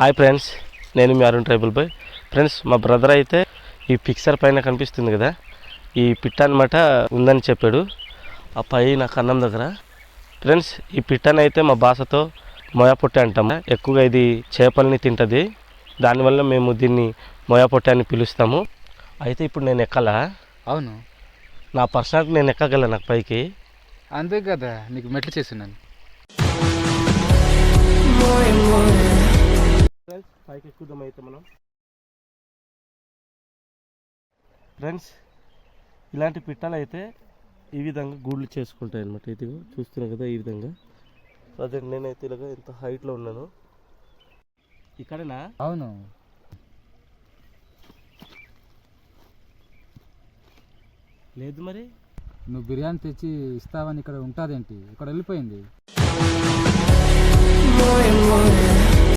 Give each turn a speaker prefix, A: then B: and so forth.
A: Hi friends నేను మీ Arun tribal boy friends మా బ్రదర్ అయితే ఈ పిక్చర్ పైన కనిపిస్తుంది కదా? ఈ పిట్ట అనమాట ఉందని చెప్పాడు. ఆ పైన కన్నం దగ్గర. ఫ్రెండ్స్ ఈ పిట్టని అయితే మా భాషతో మొయపొట్టె అంటాము ఎక్కువగా ఇది చేపల్ని తింటుంది. దానివల్ల మేము దీన్ని మొయపొట్టె అని పిలుస్తాము. అయితే ఇప్పుడు నేను ఎక్కాలా?
B: అవును.
A: నా పర్సనాలిటీ నేను ఎక్కగలను నాకు పైకి?
B: అంతే కదా నీకు మెట్లు చేస్తున్నాను.
A: పైకి ఎక్కుదాం అయితే మనం. ఫ్రెండ్స్ ఇలాంటి పిట్టలు అయితే ఈ విధంగా గూళ్ళు చేసుకుంటాయి అనమాట ఇదిగో చూస్తున్నాం కదా ఈ విధంగా. అదే నేనైతే ఇలాగ ఎంత హైట్లో ఉన్నాను. ఇక్కడనా?
B: అవును.
A: లేదు మరి?
B: నువ్వు బిర్యానీ తెచ్చి ఇస్తావని ఇక్కడ ఉంటాదేంటి? ఇక్కడ వెళ్ళిపోయింది.